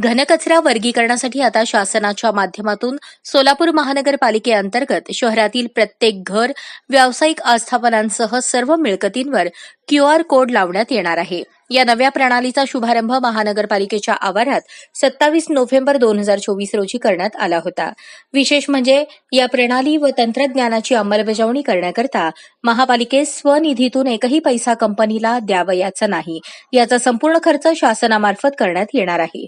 घनकचरा वर्गीकरणासाठी आता शासनाच्या माध्यमातून सोलापूर महानगरपालिकेअंतर्गत शहरातील प्रत्येक घर व्यावसायिक आस्थापनांसह सर्व मिळकतींवर क्यूआर कोड लावण्यात येणार आहे. या नव्या प्रणालीचा शुभारंभ महानगरपालिकेच्या आवारात सत्तावीस नोव्हेंबर दोन हजार चोवीस रोजी करण्यात आला होता. विशेष म्हणजे या प्रणाली व तंत्रज्ञानाची अंमलबजावणी करण्याकरता महापालिकेस स्वनिधीतून एकही पैसा कंपनीला द्यावयाचा नाही. याचा संपूर्ण खर्च शासनामार्फत करण्यात येणार आहे.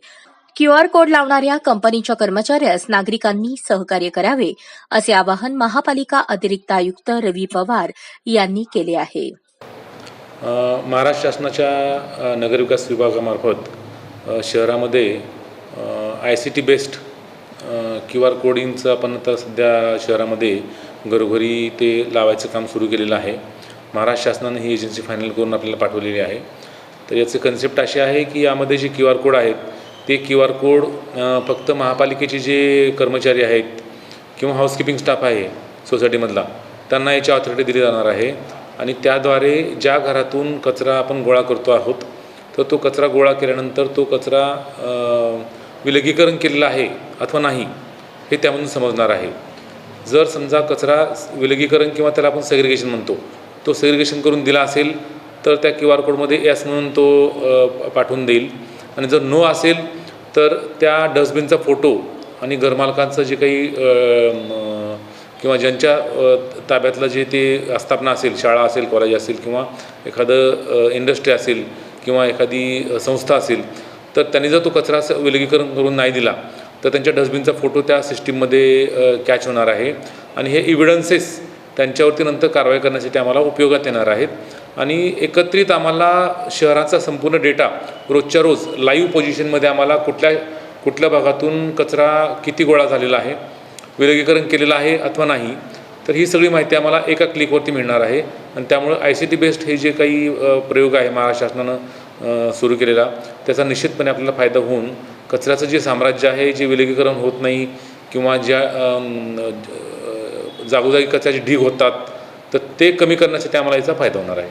क्यूआर कोड लावणाऱ्या कंपनीच्या कर्मचाऱ्यास नागरिकांनी सहकार्य करावे असे आवाहन महापालिका अतिरिक्त आयुक्त रवी पवार यांनी केले आहे. महाराष्ट्र शासनाच्या नगरविकास विभागामार्फत शहरामध्ये I C T based Q R कोडिंगचं आपण आता सध्या शहरामध्ये घरोघरी ते लावायचं काम सुरू केलेलं आहे. महाराष्ट्र शासनाने ही एजन्सी फायनल करून आपल्याला पाठवलेली आहे. तर याचे कन्सेप्ट असे आहे की यामध्ये जे क्यू आर कोड आहेत ते क्यू आर कोड फक्त महापालिकेचे जे कर्मचारी आहेत किंवा हाऊसकीपिंग स्टाफ आहे सोसायटीमधला त्यांना याची ऑथॉरिटी दिली जाणार आहे. आणि त्याद्वारे ज्या घरातून कचरा आपण गोळा करतो आहोत तर तो कचरा गोळा केल्यानंतर तो कचरा विलगीकरण केलेला आहे अथवा नाही हे त्यामधून समजणार आहे. जर समजा कचरा विलगीकरण किंवा त्याला आपण सेग्रिगेशन म्हणतो तो सेग्रिगेशन करून दिला असेल तर त्या क्यू आर कोडमध्ये एस म्हणून तो पाठवून देईल. आणि जर नो असेल तर त्या डस्टबिनचा फोटो आणि घरमालकांचं जे काही किंवा ज्यांच्या ताब्यातलं जे ते आस्थापना असेल शाळा असेल कॉलेज असेल किंवा एखादं इंडस्ट्री असेल किंवा एखादी संस्था असेल तर त्यांनी जर तो कचरा स- विलगीकरण करून नाही दिला तर त्यांच्या डस्टबिनचा फोटो त्या सिस्टीममध्ये कॅच होणार आहे. आणि हे इव्हिडन्सेस त्यांच्यावरती नंतर कारवाई करण्यासाठी आम्हाला उपयोगात येणार आहेत. आणि एकत्रित आम्हाला शहराचा संपूर्ण डेटा रोजच्या रोज लाईव्ह पोझिशनमध्ये आम्हाला कुठल्या कुठल्या भागातून कचरा किती गोळा झालेला आहे विलगीकरण केलेलं आहे अथवा नाही तर ही सगळी माहिती आम्हाला एका क्लिकवरती मिळणार आहे. आणि त्यामुळं आय सी टी बेस्ड हे जे काही प्रयोग आहे महाराष्ट्र शासनानं सुरू केलेला त्याचा निश्चितपणे आपल्याला फायदा होऊन कचऱ्याचं जे साम्राज्य आहे जे विलगीकरण होत नाही किंवा ज्या जागोजागी कचऱ्याचे ढीग होतात तर ते कमी करण्यासाठी आम्हाला याचा फायदा होणार आहे.